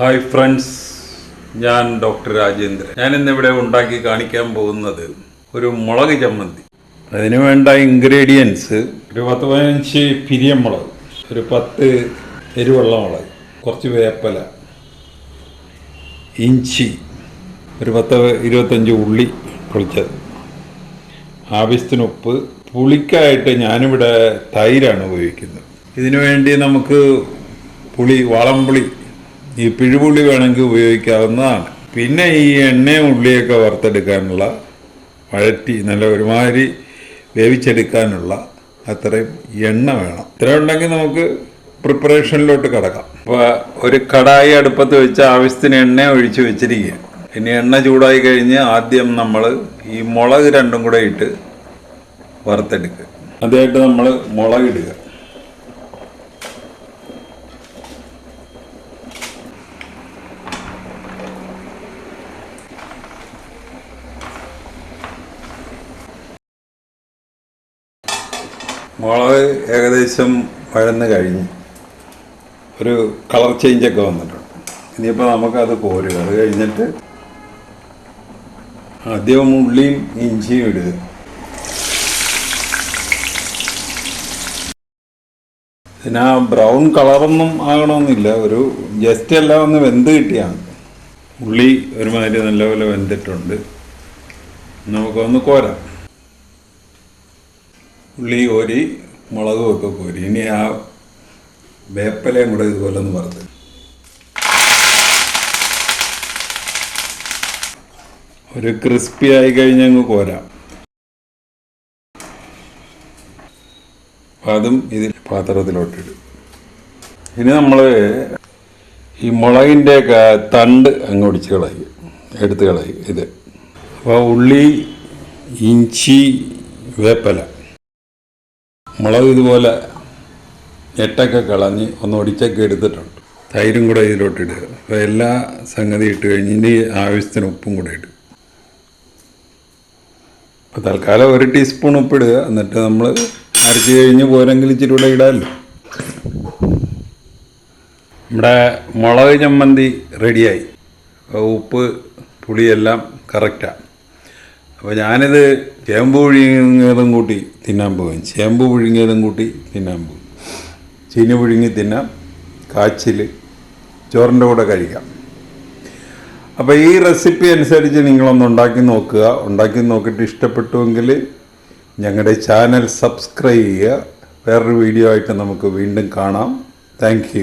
Hi friends ഞാൻ doctor Rajendran. ഞാൻ ഇന്നിവിടെ ഉണ്ടാക്കി കാണിക്കാൻ പോകുന്നത് ഒരു മുളക് ചമ്മന്തി. അതിന് വേണ്ട ഇൻഗ്രീഡിയൻസ് ഒരു പത്ത് പതിനഞ്ച് പിരിയം മുളക് ഒരു പത്ത് എരിവെള്ള മുളക് കുറച്ച് വേപ്പല ഇഞ്ചി ഒരു പത്ത് ഇരുപത്തഞ്ച് ഉള്ളി പൊളിച്ചത്. ആവശ്യത്തിന് ഉപ്പ് പുളിക്കായിട്ട് ഞാനിവിടെ തൈരാണ് ഉപയോഗിക്കുന്നത്. ഇതിനു വേണ്ടി നമുക്ക് പുളി വളംപുളി ഈ പിഴുപുള്ളി വേണമെങ്കിൽ ഉപയോഗിക്കാവുന്നതാണ് പിന്നെ ഈ എണ്ണയും ഉള്ളിയൊക്കെ വറുത്തെടുക്കാനുള്ള വഴറ്റി നല്ല ഒരുമാതിരി വേവിച്ചെടുക്കാനുള്ള അത്രയും എണ്ണ വേണം. ഇത്ര ഉണ്ടെങ്കിൽ നമുക്ക് പ്രിപ്പറേഷനിലോട്ട് കിടക്കാം. അപ്പോൾ ഒരു കടായി അടുപ്പത്ത് വെച്ച് ആവശ്യത്തിന് എണ്ണ ഒഴിച്ച് വെച്ചിരിക്കുക. ഇനി എണ്ണ ചൂടായി കഴിഞ്ഞ് ആദ്യം നമ്മൾ ഈ മുളക് രണ്ടും കൂടെ ഇട്ട് വറുത്തെടുക്കുക. അതായിട്ട് നമ്മൾ മുളക് ഇടുക. മുളക് ഏകദേശം വഴന്ന് കഴിഞ്ഞ്. ഒരു കളർ ചേഞ്ചൊക്കെ വന്നിട്ടുണ്ട്. ഇനിയിപ്പോൾ നമുക്കത് കോരുക. അത് കഴിഞ്ഞിട്ട് ആദ്യം ഉള്ളിയും ഇഞ്ചിയും ഇടുക. പിന്നെ ആ ബ്രൗൺ കളറൊന്നും ആകണമെന്നില്ല. ഒരു ജസ്റ്റ് എല്ലാം ഒന്ന് വെന്ത് കിട്ടിയാണ്. ഉള്ളി ഒരുമാതിരി നല്ലപോലെ വെന്തിട്ടുണ്ട്. നമുക്കൊന്ന് കോരാം. ഉള്ളി കോരി മുളകും ഒക്കെ കോരി. ഇനി ആ വേപ്പലയും കൂടെ ഇതുപോലെ ഒന്ന് വറുത്ത്. ഒരു ക്രിസ്പി ആയി കഴിഞ്ഞ് അങ്ങ് കോരാം. അതും ഇതിൽ പാത്രത്തിലോട്ടിടും ഇനി നമ്മൾ ഈ മുളകിന്റെ തണ്ട് അങ്ങ് ഒടിച്ച് കളയും. എടുത്ത് കളയും ഇത്. അപ്പോൾ ഉള്ളി ഇഞ്ചി വേപ്പല മുളക് ഇതുപോലെ എട്ടൊക്കെ കളഞ്ഞ് ഒന്ന് ഒടിച്ചൊക്കെ എടുത്തിട്ടുണ്ട്. തൈരും കൂടെ ഇതിലോട്ട് ഇടുക. അപ്പോൾ എല്ലാ സംഗതി ഇട്ട് കഴിഞ്ഞ് ഇനി ആവശ്യത്തിന് ഉപ്പും കൂടെ ഇടുക അപ്പോൾ തൽക്കാലം ഒരു ടീസ്പൂൺ ഉപ്പിടുക എന്നിട്ട് നമ്മൾ അരച്ച് കഴിഞ്ഞ് പോരെങ്കിൽ ഇച്ചിരി കൂടെ ഇടാമല്ലോ നമ്മുടെ മുളക് ചമ്മന്തി റെഡിയായി ഉപ്പ് പുളിയെല്ലാം കറക്റ്റാണ് അപ്പോൾ ഞാനിത് ചേമ്പ് പുഴുങ്ങിയതും കൂട്ടി തിന്നാൻ പോകും. ചേമ്പ് പുഴുങ്ങിയതും കൂട്ടി തിന്നാൻ പോകും. ചീനി പുഴുങ്ങി തിന്നാം. കാച്ചിൽ ചോറിന്റെ കൂടെ കഴിക്കാം. അപ്പോൾ ഈ റെസിപ്പി അനുസരിച്ച് നിങ്ങളൊന്ന് ഉണ്ടാക്കി നോക്കുക. ഉണ്ടാക്കി നോക്കിയിട്ട് ഇഷ്ടപ്പെട്ടുവെങ്കിൽ ഞങ്ങളുടെ ചാനൽ സബ്സ്ക്രൈബ് ചെയ്യുക. വേറൊരു വീഡിയോ ആയിട്ട് നമുക്ക് വീണ്ടും കാണാം. താങ്ക്